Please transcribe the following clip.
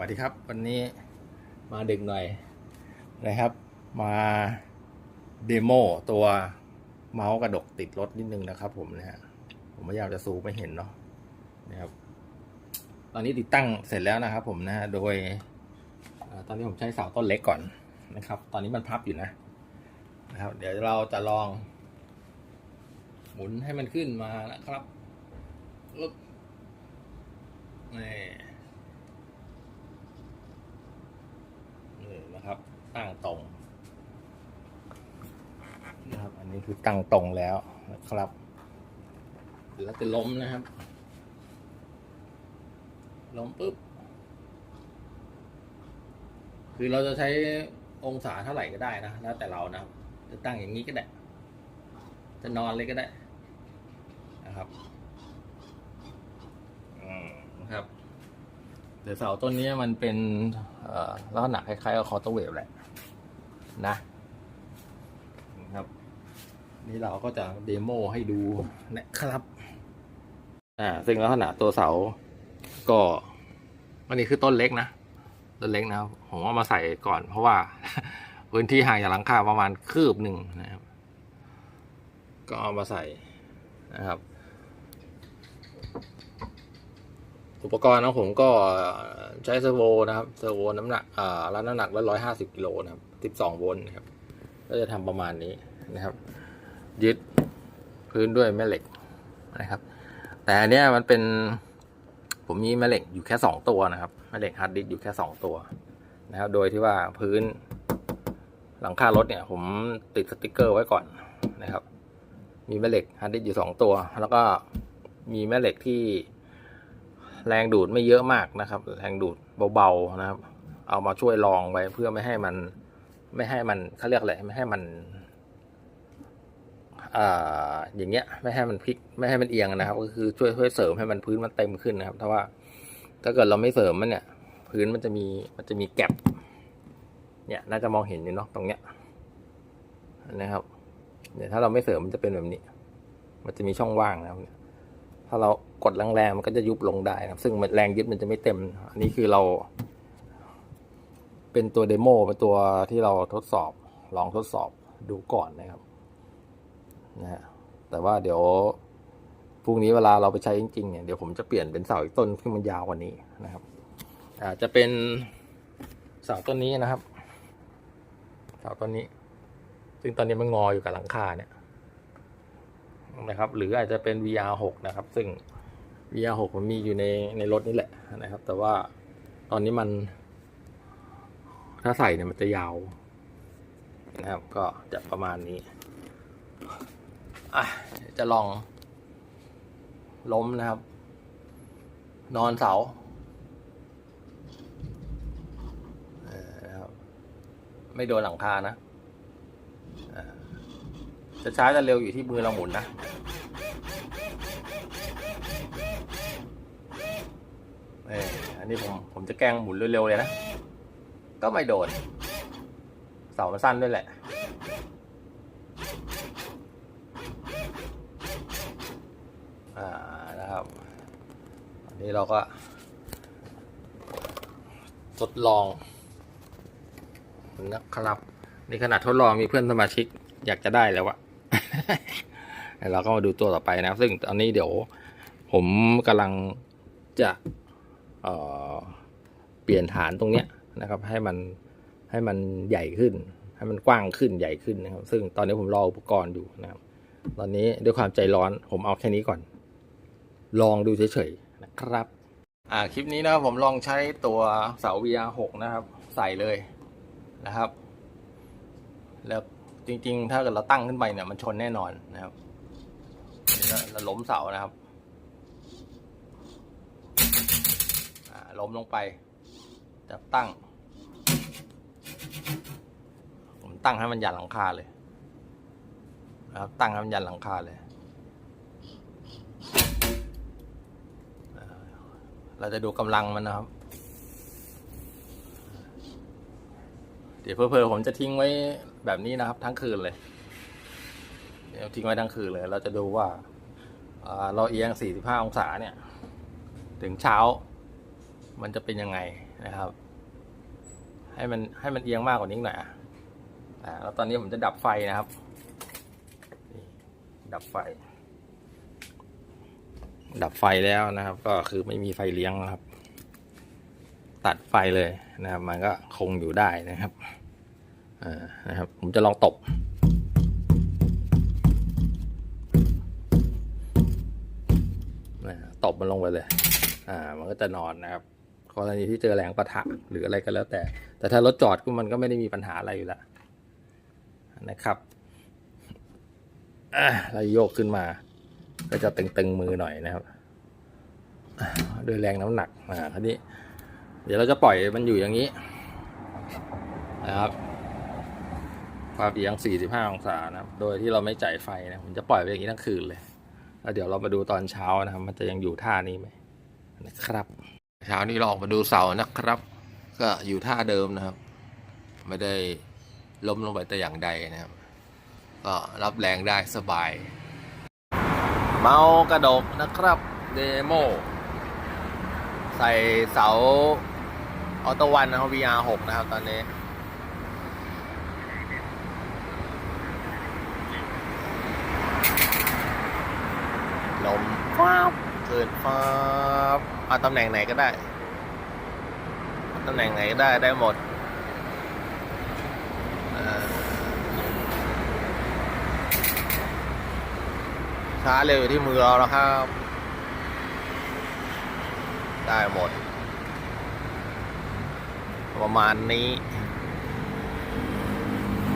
วัสดีครับ วันนี้มาดึกหน่อยนะครับ มาเดโมตัวเมาส์กระดกติดรถนิดนึงนะครับ ผมนะฮะผมพยายามจะซูมไม่เห็นเนาะนะครับ ตอนนี้ติดตั้งเสร็จแล้วนะครับ ผมนะฮะโดยอตอนนี้ผมใช้เสาต้นเล็กก่อนนะครับ ตอนนี้มันพับอยู่นะนะครับ เดี๋ยวเราจะลอง หมุนให้มันขึ้นมานะครับปึ๊บนี่ นี่นะครับ ตั้งตรงนะครับ อันนี้คือตั้งตรงแล้วนะครับเดี๋ยวเราจะล้มนะครับ ล้มปุ๊บ คือเราจะใช้องศาเท่าไหร่ก็ได้นะ แล้วแต่เรานะครับ จะตั้งอย่างนี้ก็ได้ จะนอนเลยก็ได้นะครับอืมนะครับ เดี๋ยวเสาต้นนี้มันเป็นเอ่อลักษณะคล้ายๆกับคอร์ตเวฟแหละนะนะครับ นี่เราก็จะเดโมให้ดูนะครับอ่าซึ่งลักษณะตัวเสาก็อันนี้คือต้นเล็กนะต้นเล็กนะครับผมเอามาใส่ก่อน เพราะว่าพื้นที่ห่างจากหลังคาประมาณคืบหนึ่งนะครับ ก็เอามาใส่นะครับ อุปกรณ์ของผมก็ใช้เซอร์โวนะครับเซอร์โวน้ำหนักอ่ารับน้ำหนักไว้ร้อยห้าสิบกิโลนะครับสิบสองโวลต์นะครับ ก็จะทำประมาณนี้นะครับ ยึดพื้นด้วยแม่เหล็กนะครับ แต่อันเนี้ยมันเป็นผมมีแม่เหล็กอยู่แค่สองตัวนะครับแม่เหล็กฮาร์ดดิสก์อยู่แค่สองตัวนะครับ โดยที่ว่าพื้นหลังคารถเนี่ย ผมติดสติกเกอร์ไว้ก่อนนะครับ มีแม่เหล็กฮาร์ดดิสก์อยู่สองตัว แล้วก็มีแม่เหล็กที่ แรงดูดไม่เยอะมากนะครับ แรงดูดเบาๆนะครับ เอามาช่วยรองไว้เพื่อไม่ให้มันไม่ให้มันเขาเรียกอะไรไม่ให้มันอ่าอย่างเงี้ยไม่ให้มันพลิกไม่ให้มันเอียงนะครับ ก็คือช่วยช่วยเสริมให้มันพื้นมันเต็มขึ้นนะครับ ถ้าว่าถ้าเกิดเราไม่เสริมมันเนี่ย พื้นมันจะมีมันจะมีแกลบเนี่ยน่าจะมองเห็นอยู่เนาะตรงเนี้ยนะครับ เนี่ยถ้าเราไม่เสริมมันจะเป็นแบบนี้ มันจะมีช่องว่างนะครับเนี่ย ถ้าเรากดแรงๆมันก็จะยุบลงได้นะครับ ซึ่งแรงยึดมันจะไม่เต็ม อันนี้คือเรา เป็นตัวเดโมเป็นตัวที่เราทดสอบ ลองทดสอบดูก่อนนะครับนะฮะแต่ว่าเดี๋ยวพรุ่งนี้เวลาเราไปใช้จริงๆเนี่ยเดี๋ยวผมจะเปลี่ยนเป็นเสาอีกต้นที่มันยาวกว่านี้นะครับอาจจะเป็นเสาต้นนี้นะครับ เสาต้นนี้ ซึ่งตอนนี้มันงออยู่กับหลังคาเนี่ย นะครับ หรืออาจจะเป็น VR6 นะครับ ซึ่ง VR6 มันมีอยู่ในในรถนี่แหละนะครับ แต่ว่าตอนนี้มัน ถ้าใส่เนี่ยมันจะยาวนะครับ ก็จะประมาณนี้อะจะลอง ล้มนะครับ นอนเสานะครับไม่โดนหลังคานะ จะช้าจะเร็วอยู่ที่มือเราหมุนนะ เอออันนี้ผมผมจะแกล้งหมุนเร็วๆเลยนะ ก็ไม่โดน เสามันสั้นด้วยแหละ อ่า นะครับ อันนี้เราก็ทดลองนะครับ นี่ขนาดทดลองมีเพื่อนสมาชิกอยากจะได้แล้วอะ เราก็มาดูตัวต่อไปนะ ซึ่งตอนนี้เดี๋ยวผมกำลังจะเเปลี่ยนฐานตรงเนี้ยนะครับ ให้มันให้มันใหญ่ขึ้น ให้มันกว้างขึ้นใหญ่ขึ้นนะครับ ซึ่งตอนนี้ผมรออุปกรณ์อยู่นะครับ ตอนนี้ด้วยความใจร้อนผมเอาแค่นี้ก่อน ลองดูเฉยๆนะครับ อ่าคลิปนี้นะผมลองใช้ตัวเสา VR6 นะครับ ใส่เลยนะครับ แล้ว จริง ๆ ถ้าเกิดเราตั้งขึ้นไปเนี่ยมันชนแน่นอนนะครับเราล้มเสานะครับล้มลงไปจับตั้ง ผมตั้งให้มันยันหลังคาเลยนะครับตั้งให้มันยันหลังคาเลย เราจะดูกำลังมันนะครับ เดี๋ยวเพอๆผมจะทิ้งไว้ แบบนี้นะครับ ทั้งคืนเลยเดี๋ยวทิ้งไว้ทั้งคืนเลย เราจะดูว่าเราเอียง 45 องศาเนี่ย ถึงเช้า มันจะเป็นยังไงนะครับ ให้มันให้มันเอียงมากกว่านี้หน่อยอะอ่าแล้วตอนนี้ผมจะดับไฟนะครับ ดับไฟ ดับไฟแล้วนะครับ ก็คือไม่มีไฟเลี้ยงนะครับ ตัดไฟเลยนะครับ มันก็คงอยู่ได้นะครับ นะครับ ผมจะลองตบนะตบมันลงไปเลย อ่า มันก็จะนอนนะครับ กรณีที่เจอแรงประทะหรืออะไรก็แล้วแต่ แต่ถ้ารถจอดก็มันก็ไม่ได้มีปัญหาอะไรอยู่แล้วนะครับเราโยกขึ้นมา ก็จะตึงๆมือหน่อยนะครับด้วยแรงน้ำหนักอ่าทีนี้ เดี๋ยวเราจะปล่อยมันอยู่อย่างนี้นะครับ ความเอียง 45 องศานะครับ โดยที่เราไม่จ่ายไฟนะผมจะปล่อยไปอย่างนี้ทั้งคืนเลย แล้วเดี๋ยวเรามาดูตอนเช้านะครับ มันจะยังอยู่ท่านี้ไหมนะครับ เช้านี้เราออกมาดูเสานะครับ ก็อยู่ท่าเดิมนะครับ ไม่ได้ล้มลงไปแต่อย่างใดนะครับ ก็รับแรงได้สบาย เมากระดกนะครับเดโมใส่เสาออโตวันนะครับ VR 6 นะครับตอนนี้ ลมฟ้าบเกิดฟ้าบเอาตำแหน่งไหนก็ได้เอาตำแหน่งไหนก็ได้ได้หมดเอ่อช้าเร็วอยู่ที่มือเราแล้วครับ ได้หมด ประมาณนี้